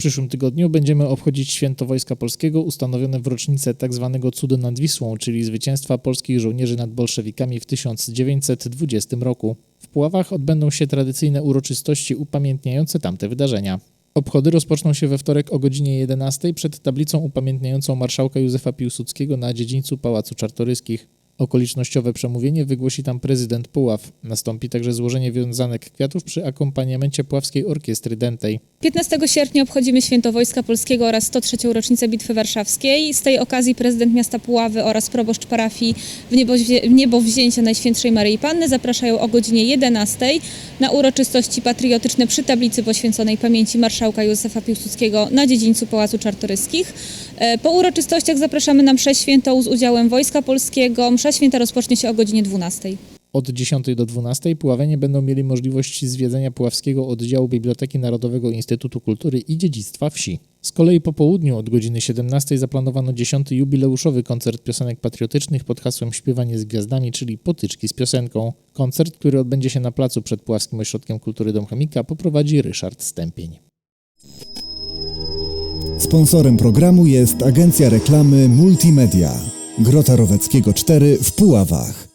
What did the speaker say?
przyszłym tygodniu będziemy obchodzić Święto Wojska Polskiego ustanowione w rocznicę tzw. cudu nad Wisłą, czyli zwycięstwa polskich żołnierzy nad bolszewikami w 1920 roku. W Puławach odbędą się tradycyjne uroczystości upamiętniające tamte wydarzenia. Obchody rozpoczną się we wtorek o godzinie 11 przed tablicą upamiętniającą marszałka Józefa Piłsudskiego na dziedzińcu Pałacu Czartoryskich. Okolicznościowe przemówienie wygłosi tam prezydent Puław. Nastąpi także złożenie wiązanek kwiatów przy akompaniamencie Puławskiej Orkiestry Dętej. 15 sierpnia obchodzimy Święto Wojska Polskiego oraz 103. rocznicę Bitwy Warszawskiej. Z tej okazji prezydent miasta Puławy oraz proboszcz parafii w niebo, wzięcia Najświętszej Maryi Panny zapraszają o godzinie 11 na uroczystości patriotyczne przy tablicy poświęconej pamięci marszałka Józefa Piłsudskiego na dziedzińcu Pałacu Czartoryskich. E, Po uroczystościach zapraszamy na mszę świętą z udziałem Wojska Polskiego. Msza święta rozpocznie się o godzinie 12. Od 10 do 12 Puławianie będą mieli możliwość zwiedzenia Puławskiego Oddziału Biblioteki Narodowego Instytutu Kultury i Dziedzictwa Wsi. Z kolei po południu od godziny 17 zaplanowano 10. jubileuszowy koncert piosenek patriotycznych pod hasłem Śpiewanie z gwiazdami, czyli Potyczki z piosenką. Koncert, który odbędzie się na placu przed Puławskim Ośrodkiem Kultury Dom Chemika, poprowadzi Ryszard Stępień. Sponsorem programu jest agencja reklamy Multimedia. Grota Roweckiego 4 w Puławach.